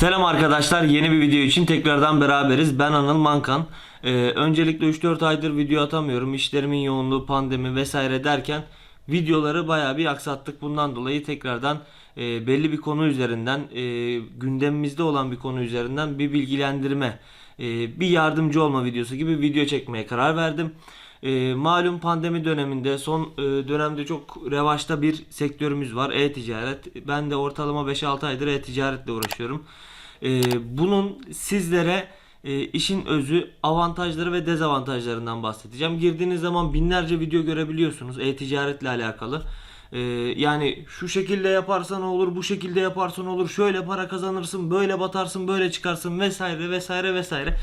Selam arkadaşlar yeni bir video için tekrardan beraberiz. Ben Anıl Mankan. Ee, öncelikle 3-4 aydır video atamıyorum. İşlerimin yoğunluğu, pandemi vesaire derken videoları bayağı bir aksattık. Bundan dolayı tekrardan e, belli bir konu üzerinden e, gündemimizde olan bir konu üzerinden bir bilgilendirme, e, bir yardımcı olma videosu gibi video çekmeye karar verdim. E, malum pandemi döneminde son e, dönemde çok revaçta bir sektörümüz var e-ticaret. Ben de ortalama 5-6 aydır e-ticaretle uğraşıyorum. E, bunun sizlere e, işin özü avantajları ve dezavantajlarından bahsedeceğim. Girdiğiniz zaman binlerce video görebiliyorsunuz e-ticaretle alakalı. E, yani şu şekilde yaparsan olur, bu şekilde yaparsan olur, şöyle para kazanırsın, böyle batarsın, böyle çıkarsın vesaire vesaire vesaire.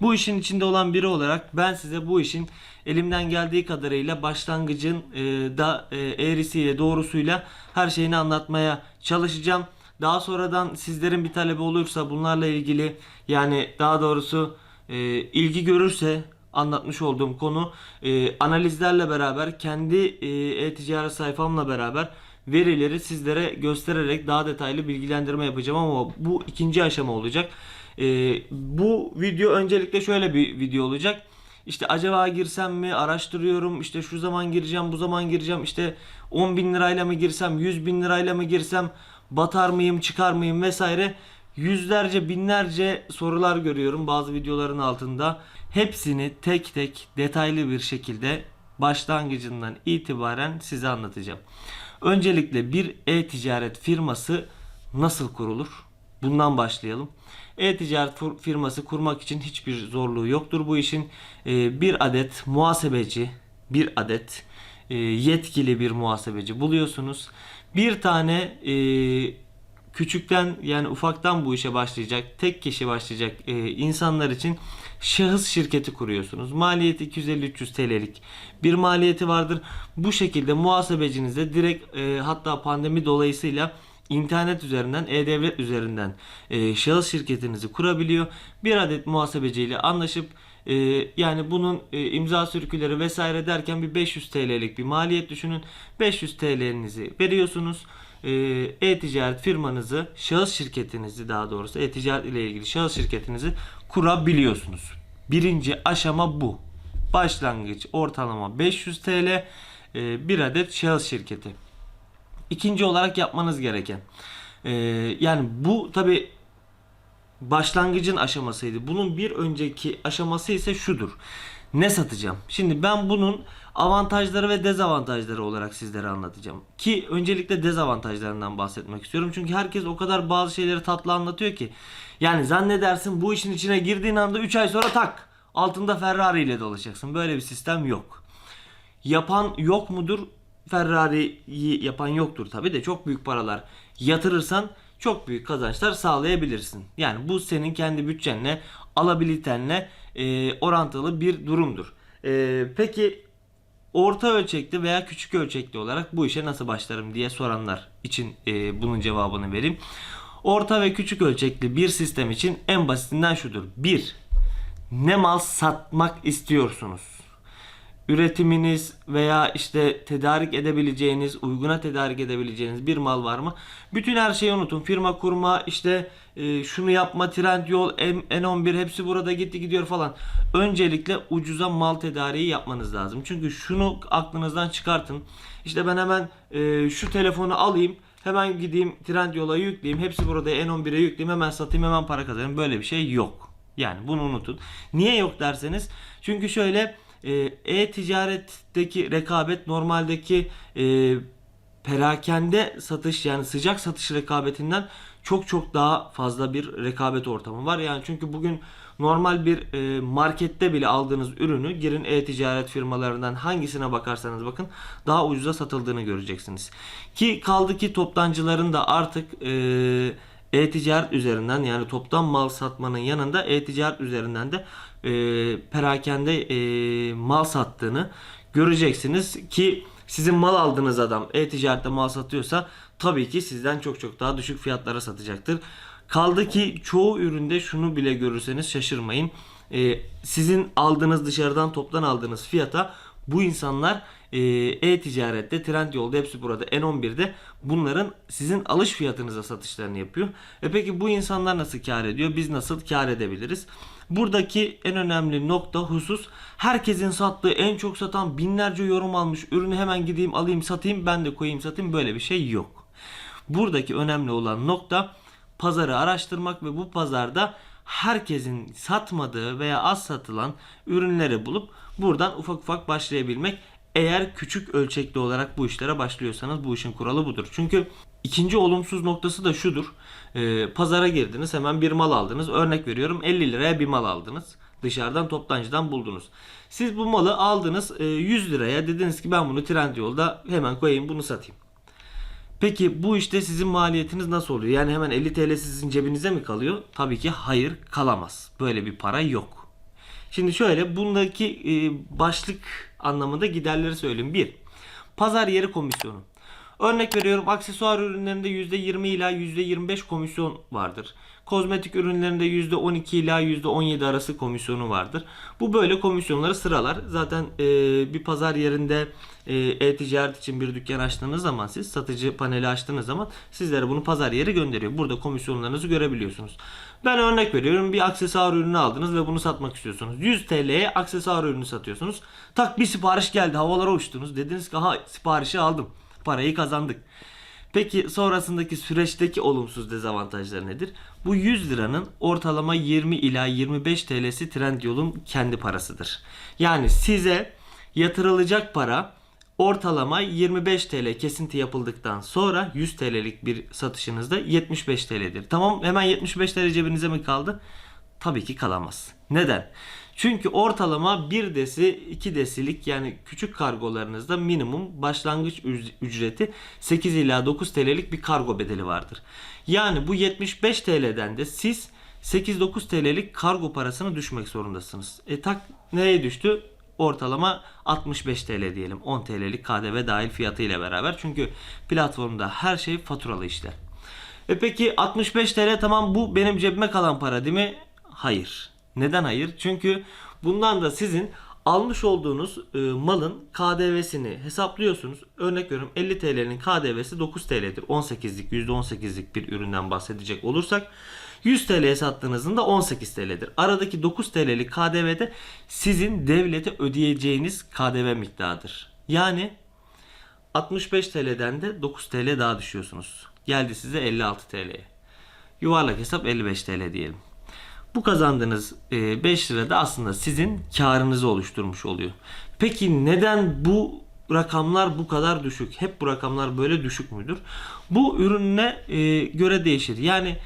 Bu işin içinde olan biri olarak ben size bu işin elimden geldiği kadarıyla başlangıcın e, da e, eğrisiyle doğrusuyla her şeyini anlatmaya çalışacağım. Daha sonradan sizlerin bir talebi olursa bunlarla ilgili yani daha doğrusu e, ilgi görürse anlatmış olduğum konu e, analizlerle beraber kendi e, e-ticaret sayfamla beraber verileri sizlere göstererek daha detaylı bilgilendirme yapacağım ama bu ikinci aşama olacak. E, bu video öncelikle şöyle bir video olacak. İşte acaba girsem mi araştırıyorum işte şu zaman gireceğim bu zaman gireceğim işte 10 bin lirayla mı girsem 100 bin lirayla mı girsem batar mıyım çıkar mıyım vesaire yüzlerce binlerce sorular görüyorum bazı videoların altında hepsini tek tek detaylı bir şekilde başlangıcından itibaren size anlatacağım. Öncelikle bir e-ticaret firması nasıl kurulur? Bundan başlayalım. E-ticaret fir- firması kurmak için hiçbir zorluğu yoktur bu işin. Ee, bir adet muhasebeci, bir adet e, yetkili bir muhasebeci buluyorsunuz. Bir tane e, küçükten yani ufaktan bu işe başlayacak, tek kişi başlayacak e, insanlar için şahıs şirketi kuruyorsunuz. Maliyeti 250-300 TL'lik bir maliyeti vardır. Bu şekilde muhasebecinizde direkt e, hatta pandemi dolayısıyla internet üzerinden, e-devlet üzerinden e, şahıs şirketinizi kurabiliyor. Bir adet muhasebeciyle anlaşıp e, yani bunun e, imza sürküleri vesaire derken bir 500 TL'lik bir maliyet düşünün. 500 TL'nizi veriyorsunuz. E, E-ticaret firmanızı, şahıs şirketinizi daha doğrusu e-ticaret ile ilgili şahıs şirketinizi kurabiliyorsunuz. Birinci aşama bu. Başlangıç ortalama 500 TL e, bir adet şahıs şirketi. İkinci olarak yapmanız gereken e, yani bu tabi başlangıcın aşamasıydı. Bunun bir önceki aşaması ise şudur. Ne satacağım? Şimdi ben bunun avantajları ve dezavantajları olarak sizlere anlatacağım. Ki öncelikle dezavantajlarından bahsetmek istiyorum. Çünkü herkes o kadar bazı şeyleri tatlı anlatıyor ki. Yani zannedersin bu işin içine girdiğin anda 3 ay sonra tak altında Ferrari ile dolaşacaksın. Böyle bir sistem yok. Yapan yok mudur? Ferrari'yi yapan yoktur tabi de çok büyük paralar yatırırsan çok büyük kazançlar sağlayabilirsin. Yani bu senin kendi bütçenle alabilitenle e, orantılı bir durumdur. E, peki orta ölçekli veya küçük ölçekli olarak bu işe nasıl başlarım diye soranlar için e, bunun cevabını vereyim. Orta ve küçük ölçekli bir sistem için en basitinden şudur. 1. Ne mal satmak istiyorsunuz? Üretiminiz veya işte tedarik edebileceğiniz, uyguna tedarik edebileceğiniz bir mal var mı? Bütün her şeyi unutun. Firma kurma, işte e, şunu yapma, trend yol, N11 hepsi burada gitti gidiyor falan. Öncelikle ucuza mal tedariği yapmanız lazım. Çünkü şunu aklınızdan çıkartın. İşte ben hemen e, şu telefonu alayım. Hemen gideyim trend yola yükleyeyim. Hepsi burada N11'e yükleyeyim. Hemen satayım hemen para kazanayım. Böyle bir şey yok. Yani bunu unutun. Niye yok derseniz. Çünkü şöyle e-ticaretteki rekabet normaldeki e, perakende satış yani sıcak satış rekabetinden çok çok daha fazla bir rekabet ortamı var. Yani çünkü bugün normal bir e, markette bile aldığınız ürünü girin e-ticaret firmalarından hangisine bakarsanız bakın daha ucuza satıldığını göreceksiniz. Ki kaldı ki toptancıların da artık e, e-ticaret üzerinden yani toptan mal satmanın yanında e-ticaret üzerinden de e, perakende e, mal sattığını göreceksiniz ki sizin mal aldığınız adam e-ticarette mal satıyorsa tabii ki sizden çok çok daha düşük fiyatlara satacaktır. Kaldı ki çoğu üründe şunu bile görürseniz şaşırmayın. E, sizin aldığınız dışarıdan toptan aldığınız fiyata bu insanlar e-ticarette, Trendyol'da hepsi burada N11'de bunların sizin alış fiyatınıza satışlarını yapıyor. E peki bu insanlar nasıl kar ediyor? Biz nasıl kar edebiliriz? Buradaki en önemli nokta husus herkesin sattığı en çok satan binlerce yorum almış ürünü hemen gideyim alayım satayım ben de koyayım satayım böyle bir şey yok. Buradaki önemli olan nokta pazarı araştırmak ve bu pazarda herkesin satmadığı veya az satılan ürünleri bulup buradan ufak ufak başlayabilmek. Eğer küçük ölçekli olarak bu işlere başlıyorsanız bu işin kuralı budur. Çünkü ikinci olumsuz noktası da şudur. Ee, pazara girdiniz hemen bir mal aldınız. Örnek veriyorum 50 liraya bir mal aldınız. Dışarıdan toptancıdan buldunuz. Siz bu malı aldınız e, 100 liraya dediniz ki ben bunu Trendyol'da hemen koyayım bunu satayım. Peki bu işte sizin maliyetiniz nasıl oluyor? Yani hemen 50 TL sizin cebinize mi kalıyor? Tabii ki hayır kalamaz. Böyle bir para yok. Şimdi şöyle bundaki e, başlık anlamında giderleri söyleyeyim. 1. Pazar yeri komisyonu. Örnek veriyorum aksesuar ürünlerinde %20 ila %25 komisyon vardır. Kozmetik ürünlerinde %12 ila %17 arası komisyonu vardır. Bu böyle komisyonları sıralar. Zaten e, bir pazar yerinde e, e-ticaret için bir dükkan açtığınız zaman siz satıcı paneli açtığınız zaman sizlere bunu pazar yeri gönderiyor. Burada komisyonlarınızı görebiliyorsunuz. Ben örnek veriyorum bir aksesuar ürünü aldınız ve bunu satmak istiyorsunuz. 100 TL'ye aksesuar ürünü satıyorsunuz. Tak bir sipariş geldi havalara uçtunuz. Dediniz ki ha siparişi aldım. Parayı kazandık. Peki sonrasındaki süreçteki olumsuz dezavantajları nedir? Bu 100 liranın ortalama 20 ila 25 TL'si Trendyol'un kendi parasıdır. Yani size yatırılacak para ortalama 25 TL kesinti yapıldıktan sonra 100 TL'lik bir satışınızda 75 TL'dir. Tamam hemen 75 TL cebinize mi kaldı? Tabii ki kalamaz. Neden? Çünkü ortalama 1 desi 2 desilik yani küçük kargolarınızda minimum başlangıç üc- ücreti 8 ila 9 TL'lik bir kargo bedeli vardır. Yani bu 75 TL'den de siz 8-9 TL'lik kargo parasını düşmek zorundasınız. E tak nereye düştü? Ortalama 65 TL diyelim. 10 TL'lik KDV dahil fiyatı ile beraber. Çünkü platformda her şey faturalı işler. E peki 65 TL tamam bu benim cebime kalan para değil mi? Hayır. Neden hayır? Çünkü bundan da sizin almış olduğunuz e, malın KDV'sini hesaplıyorsunuz. Örnek veriyorum 50 TL'nin KDV'si 9 TL'dir. 18'lik %18'lik bir üründen bahsedecek olursak 100 TL'ye sattığınızda 18 TL'dir. Aradaki 9 TL'lik KDV de sizin devlete ödeyeceğiniz KDV miktarıdır. Yani 65 TL'den de 9 TL daha düşüyorsunuz. Geldi size 56 TL'ye. Yuvarlak hesap 55 TL diyelim. Bu kazandığınız e, 5 lira da aslında sizin karınızı oluşturmuş oluyor. Peki neden bu rakamlar bu kadar düşük? Hep bu rakamlar böyle düşük müdür? Bu ürüne e, göre değişir. Yani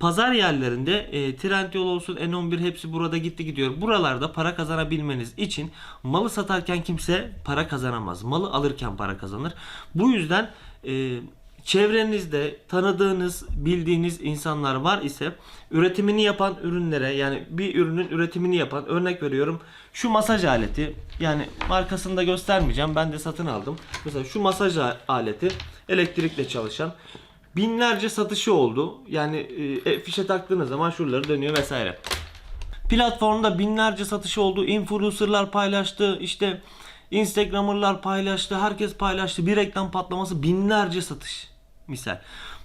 pazar yerlerinde e, Trendyol olsun N11 hepsi burada gitti gidiyor. Buralarda para kazanabilmeniz için malı satarken kimse para kazanamaz. Malı alırken para kazanır. Bu yüzden e, çevrenizde tanıdığınız, bildiğiniz insanlar var ise üretimini yapan ürünlere yani bir ürünün üretimini yapan örnek veriyorum şu masaj aleti yani markasını da göstermeyeceğim ben de satın aldım. Mesela şu masaj aleti elektrikle çalışan binlerce satışı oldu. Yani e, fişe taktığınız zaman şuraları dönüyor vesaire. Platformda binlerce satışı oldu. Influencerlar paylaştı. işte Instagramerlar paylaştı. Herkes paylaştı. Bir reklam patlaması binlerce satış. Misal.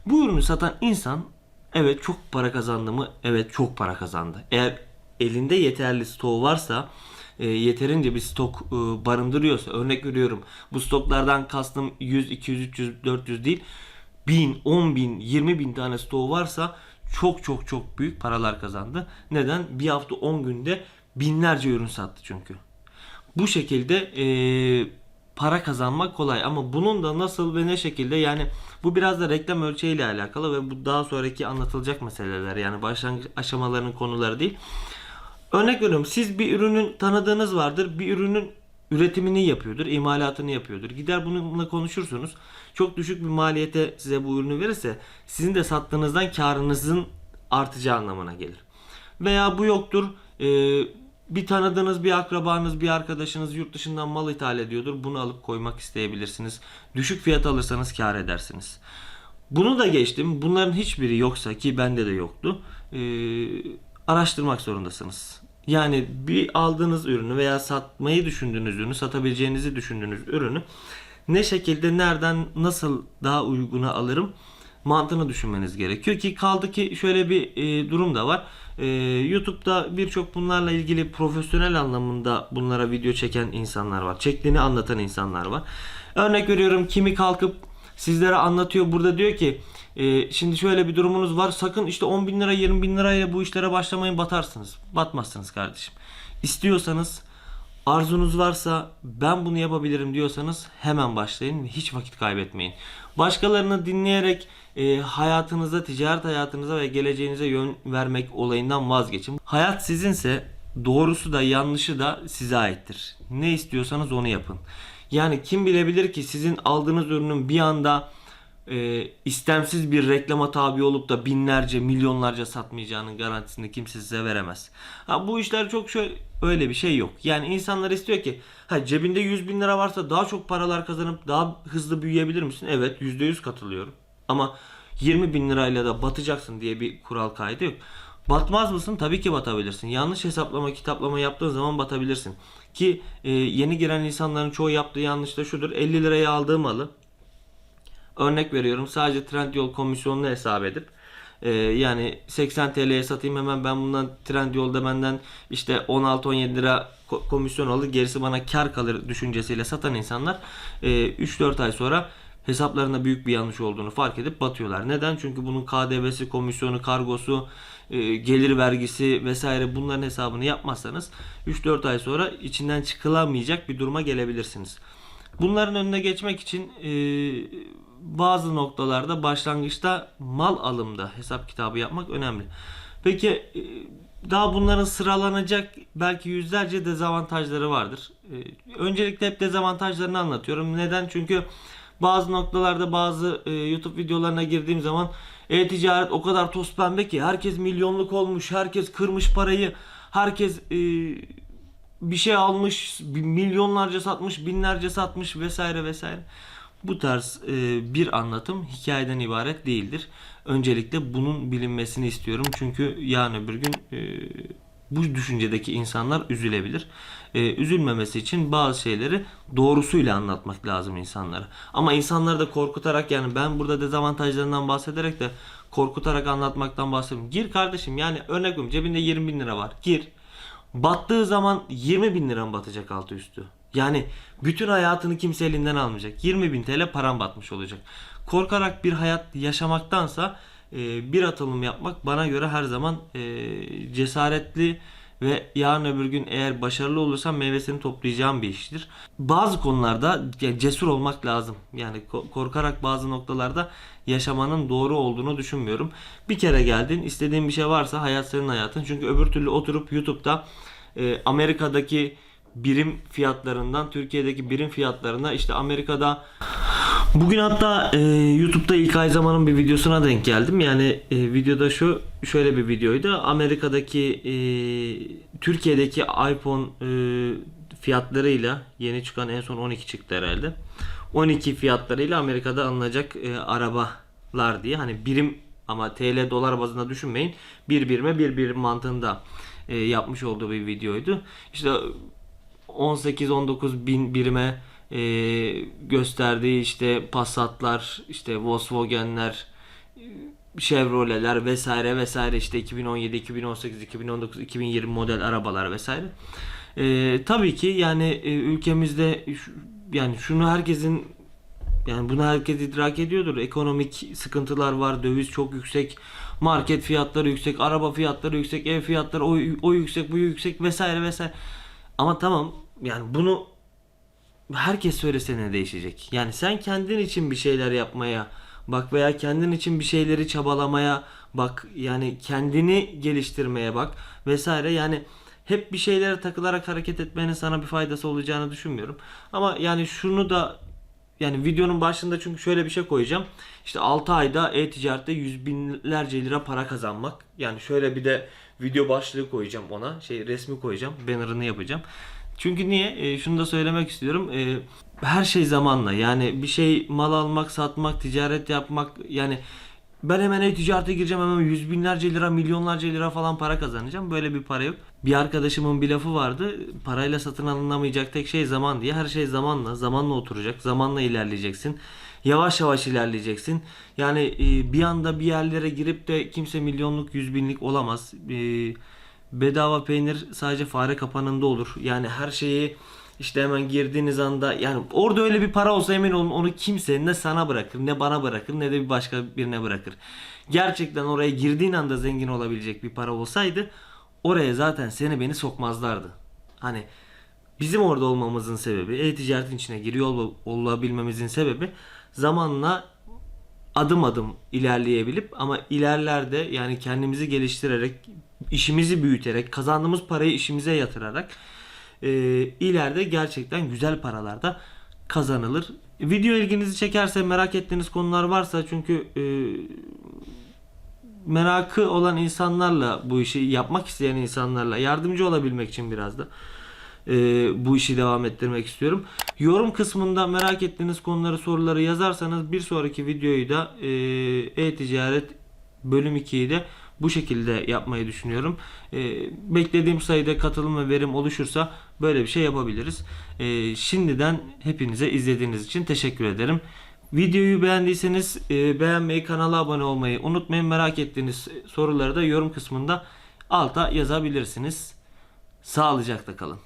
Bu ürünü satan insan evet çok para kazandı mı? Evet çok para kazandı. Eğer elinde yeterli stoğu varsa e, yeterince bir stok e, barındırıyorsa örnek veriyorum bu stoklardan kastım 100, 200, 300, 400 değil 1000, 10 bin, 20 bin tane stoğu varsa çok çok çok büyük paralar kazandı. Neden? Bir hafta 10 günde binlerce ürün sattı çünkü. Bu şekilde e, para kazanmak kolay ama bunun da nasıl ve ne şekilde yani bu biraz da reklam ölçeğiyle alakalı ve bu daha sonraki anlatılacak meseleler yani başlangıç aşamalarının konuları değil. Örnek veriyorum siz bir ürünün tanıdığınız vardır bir ürünün üretimini yapıyordur, imalatını yapıyordur. Gider bununla konuşursunuz. Çok düşük bir maliyete size bu ürünü verirse sizin de sattığınızdan karınızın artacağı anlamına gelir. Veya bu yoktur. Ee, bir tanıdığınız bir akrabanız, bir arkadaşınız yurt dışından mal ithal ediyordur. Bunu alıp koymak isteyebilirsiniz. Düşük fiyat alırsanız kar edersiniz. Bunu da geçtim. Bunların hiçbiri yoksa ki bende de yoktu. Ee, araştırmak zorundasınız. Yani bir aldığınız ürünü veya satmayı düşündüğünüz ürünü, satabileceğinizi düşündüğünüz ürünü ne şekilde, nereden, nasıl daha uyguna alırım mantığını düşünmeniz gerekiyor ki kaldı ki şöyle bir e, durum da var. E, YouTube'da birçok bunlarla ilgili profesyonel anlamında bunlara video çeken insanlar var. Çektiğini anlatan insanlar var. Örnek veriyorum kimi kalkıp sizlere anlatıyor burada diyor ki e, şimdi şöyle bir durumunuz var sakın işte 10 bin lira 20 bin lirayla bu işlere başlamayın batarsınız. Batmazsınız kardeşim. İstiyorsanız Arzunuz varsa ben bunu yapabilirim diyorsanız hemen başlayın hiç vakit kaybetmeyin. Başkalarını dinleyerek e, hayatınıza, ticaret hayatınıza ve geleceğinize yön vermek olayından vazgeçin. Hayat sizinse doğrusu da yanlışı da size aittir. Ne istiyorsanız onu yapın. Yani kim bilebilir ki sizin aldığınız ürünün bir anda e, istemsiz bir reklama tabi olup da binlerce, milyonlarca satmayacağının garantisini kimse size veremez. Ha, bu işler çok şöyle öyle bir şey yok. Yani insanlar istiyor ki ha, cebinde 100 bin lira varsa daha çok paralar kazanıp daha hızlı büyüyebilir misin? Evet %100 katılıyorum. Ama 20 bin lirayla da batacaksın diye bir kural kaydı yok. Batmaz mısın? Tabii ki batabilirsin. Yanlış hesaplama, kitaplama yaptığın zaman batabilirsin. Ki e, yeni giren insanların çoğu yaptığı yanlış da şudur. 50 liraya aldığı malı Örnek veriyorum sadece Trendyol komisyonunu hesap edip e, yani 80 TL'ye satayım hemen ben bundan Trendyol'da benden işte 16-17 lira ko- komisyon alır gerisi bana kar kalır düşüncesiyle satan insanlar e, 3-4 ay sonra hesaplarında büyük bir yanlış olduğunu fark edip batıyorlar. Neden? Çünkü bunun KDV'si, komisyonu, kargosu, e, gelir vergisi vesaire bunların hesabını yapmazsanız 3-4 ay sonra içinden çıkılamayacak bir duruma gelebilirsiniz. Bunların önüne geçmek için e, bazı noktalarda başlangıçta mal alımda hesap kitabı yapmak önemli. Peki e, daha bunların sıralanacak belki yüzlerce dezavantajları vardır. E, öncelikle hep dezavantajlarını anlatıyorum. Neden? Çünkü bazı noktalarda bazı e, YouTube videolarına girdiğim zaman e-ticaret o kadar toz pembe ki herkes milyonluk olmuş, herkes kırmış parayı, herkes bir şey almış, milyonlarca satmış, binlerce satmış vesaire vesaire. Bu tarz e, bir anlatım hikayeden ibaret değildir. Öncelikle bunun bilinmesini istiyorum. Çünkü yarın öbür gün e, bu düşüncedeki insanlar üzülebilir. E, üzülmemesi için bazı şeyleri doğrusuyla anlatmak lazım insanlara. Ama insanları da korkutarak yani ben burada dezavantajlarından bahsederek de korkutarak anlatmaktan bahsediyorum. Gir kardeşim yani örnek veriyorum cebinde 20 bin lira var. Gir. Battığı zaman 20 bin liran batacak altı üstü. Yani bütün hayatını kimse elinden almayacak. 20 bin TL param batmış olacak. Korkarak bir hayat yaşamaktansa e, bir atılım yapmak bana göre her zaman e, cesaretli ve yarın öbür gün eğer başarılı olursan meyvesini toplayacağım bir iştir. Bazı konularda cesur olmak lazım. Yani ko- korkarak bazı noktalarda yaşamanın doğru olduğunu düşünmüyorum. Bir kere geldin, istediğin bir şey varsa hayat senin hayatın. Çünkü öbür türlü oturup YouTube'da e, Amerika'daki birim fiyatlarından Türkiye'deki birim fiyatlarına işte Amerika'da Bugün hatta e, YouTube'da ilk ay zamanın bir videosuna denk geldim. Yani e, videoda şu şöyle bir videoydu. Amerika'daki e, Türkiye'deki iPhone e, fiyatlarıyla yeni çıkan en son 12 çıktı herhalde. 12 fiyatlarıyla Amerika'da alınacak e, arabalar diye hani birim ama TL dolar bazında düşünmeyin. Bir birime bir birim mantığında e, yapmış olduğu bir videoydu. İşte 18-19 bin birime e, gösterdiği işte Passat'lar, işte Volkswagen'ler, Chevrolet'ler vesaire vesaire işte 2017, 2018, 2019, 2020 model arabalar vesaire. E, tabii ki yani e, ülkemizde yani şunu herkesin yani bunu herkes idrak ediyordur. Ekonomik sıkıntılar var, döviz çok yüksek, market fiyatları yüksek, araba fiyatları yüksek, ev fiyatları o, o yüksek, bu yüksek vesaire vesaire. Ama tamam yani bunu herkes söylese ne değişecek? Yani sen kendin için bir şeyler yapmaya bak veya kendin için bir şeyleri çabalamaya bak yani kendini geliştirmeye bak vesaire yani hep bir şeylere takılarak hareket etmenin sana bir faydası olacağını düşünmüyorum. Ama yani şunu da yani videonun başında çünkü şöyle bir şey koyacağım. İşte 6 ayda e-ticarette yüz binlerce lira para kazanmak. Yani şöyle bir de video başlığı koyacağım ona. Şey resmi koyacağım. Banner'ını yapacağım. Çünkü niye? E, şunu da söylemek istiyorum. E, her şey zamanla. Yani bir şey mal almak, satmak, ticaret yapmak yani ben hemen e-ticarete gireceğim hemen yüz binlerce lira milyonlarca lira falan para kazanacağım. Böyle bir para yok. Bir arkadaşımın bir lafı vardı. Parayla satın alınamayacak tek şey zaman diye. Her şey zamanla, zamanla oturacak. Zamanla ilerleyeceksin. Yavaş yavaş ilerleyeceksin. Yani e, bir anda bir yerlere girip de kimse milyonluk, yüz binlik olamaz. E, bedava peynir sadece fare kapanında olur. Yani her şeyi işte hemen girdiğiniz anda yani orada öyle bir para olsa emin olun onu kimse ne sana bırakır ne bana bırakır ne de bir başka birine bırakır. Gerçekten oraya girdiğin anda zengin olabilecek bir para olsaydı oraya zaten seni beni sokmazlardı. Hani bizim orada olmamızın sebebi e-ticaretin içine giriyor ol- olabilmemizin sebebi zamanla adım adım ilerleyebilip ama ilerlerde yani kendimizi geliştirerek, işimizi büyüterek, kazandığımız parayı işimize yatırarak e, ileride gerçekten güzel paralar da kazanılır. Video ilginizi çekerse merak ettiğiniz konular varsa çünkü e, merakı olan insanlarla bu işi yapmak isteyen insanlarla yardımcı olabilmek için biraz da e, bu işi devam ettirmek istiyorum. Yorum kısmında merak ettiğiniz konuları soruları yazarsanız bir sonraki videoyu da e, e-ticaret bölüm 2'yi de bu şekilde yapmayı düşünüyorum. E, beklediğim sayıda katılım ve verim oluşursa böyle bir şey yapabiliriz. E, şimdiden hepinize izlediğiniz için teşekkür ederim. Videoyu beğendiyseniz e, beğenmeyi, kanala abone olmayı unutmayın. Merak ettiğiniz soruları da yorum kısmında alta yazabilirsiniz. Sağlıcakla kalın.